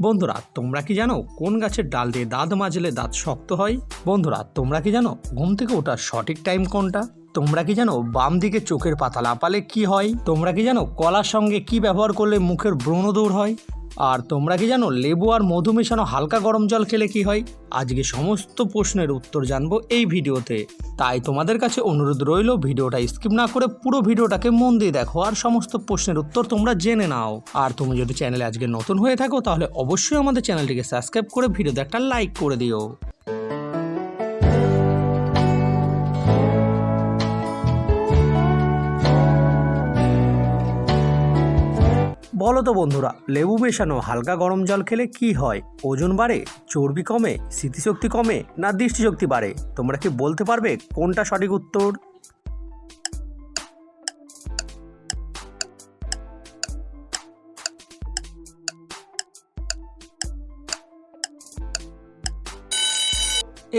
বন্ধুরা, তোমরা কি জানো কোন গাছের ডাল দিয়ে দাঁত মাজলে দাঁত শক্ত হয়? বন্ধুরা, তোমরা কি জানো ঘুম থেকে ওঠার সঠিক টাইম কোনটা? তোমরা কি জানো বাম দিকে চোখের পাতা লাপালে কি হয়? তোমরা কি জানো কলার সঙ্গে কি ব্যবহার করলে মুখের ব্রণ দৌড় হয়? আর তোমরা কি জানো, লেবু আর মধু মেশানো হালকা গরম জল খেলে কি হয়? আজকে সমস্ত প্রশ্নের উত্তর জানব এই ভিডিওতে। তাই তোমাদের কাছে অনুরোধ রইল, ভিডিওটা স্কিপ না করে পুরো ভিডিওটাকে মন দিয়ে দেখো আর সমস্ত প্রশ্নের উত্তর তোমরা জেনে নাও। আর তুমি যদি চ্যানেলে আজকে নতুন হয়ে থাকো, তাহলে অবশ্যই আমাদের চ্যানেলটিকে সাবস্ক্রাইব করে ভিডিওতে একটা লাইক করে দিও। বলো তো বন্ধুরা, লেবু মেশানো, হালকা গরম জল খেলে কি হয়? ওজন বাড়ে? চর্বি কমে? স্মৃতিশক্তি কমে? না দৃষ্টিশক্তি বাড়ে? তোমরা কি বলতে পারবে কোনটা সঠিক উত্তর?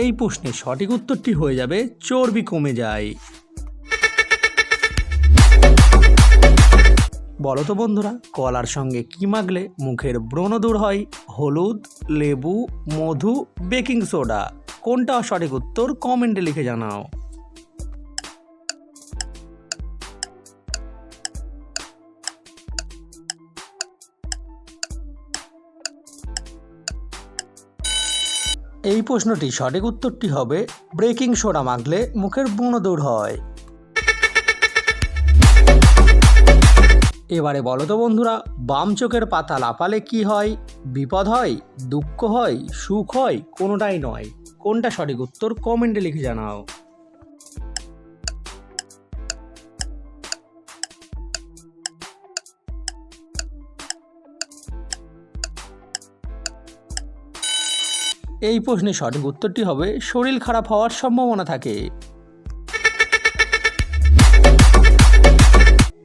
এই প্রশ্নের সঠিক উত্তরটি হয়ে যাবে, চর্বি কমে যায়। বলো তো বন্ধুরা, কলার সঙ্গে কি মাগলে মুখের ব্রণ দূর হয়? হলুদ, লেবু, মধু, বেকিং সোডা। কোনটা সঠিক উত্তর কমেন্টে লিখে জানাও। এই প্রশ্নটি সঠিক উত্তরটি হবে, ব্রেকিং সোডা মাখলে মুখের ব্রণ দূর হয়। এবারে বলো তো বন্ধুরা, বাম চোখের পাতা লাপালে কি হয়? বিপদ হয়? দুঃখ হয়? সুখ হয়? কোনোটাই নয়। কোনটা সঠিক উত্তর কমেন্টে লিখে জানাও। এই প্রশ্নের সঠিক উত্তরটি হবে, শরীর খারাপ হওয়ার সম্ভাবনা থাকে।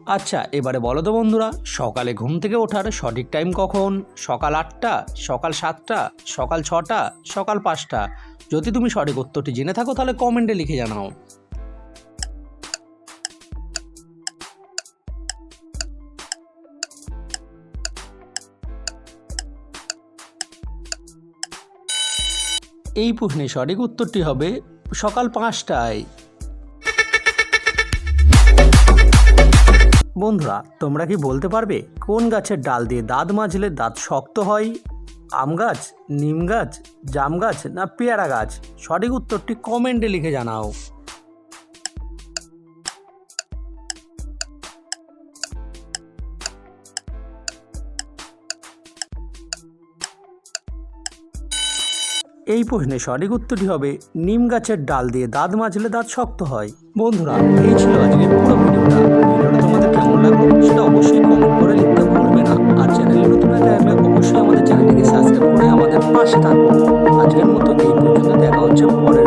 আচ্ছা এবারে বলো তো বন্ধুরা, সকালে ঘুম থেকে ওঠার সঠিক টাইম কখন? সকাল আটটা, সকাল সাতটা, সকাল ছটা, সকাল পাঁচটা? যদি তুমি সঠিক উত্তরটি জেনে থাকো, তাহলে কমেন্টে লিখে জানাও। এই প্রশ্নের সঠিক উত্তরটি হবে সকাল পাঁচটায়। বন্ধুরা, তোমরা কি বলতে পারবে কোন গাছের ডাল দিয়ে দাঁত মাজলে দাঁত শক্ত হয়? আম গাছ, নিম গাছ, জাম গাছ না পেয়ারা গাছ? সঠিক উত্তরটি কমেন্টে লিখে জানাও। এই প্রশ্নের সঠিক উত্তরটি হবে, নিম গাছের ডাল দিয়ে দাঁত মাজলে দাঁত শক্ত হয়। বন্ধুরা, এই ছিল আজকে পুরো অবশ্যই আমাদের চ্যানেলটিকে সাবস্ক্রাইব করে আমাদের পাশে থাকবে আজকের মতো এই পর্যন্ত দেখা হচ্ছে পরের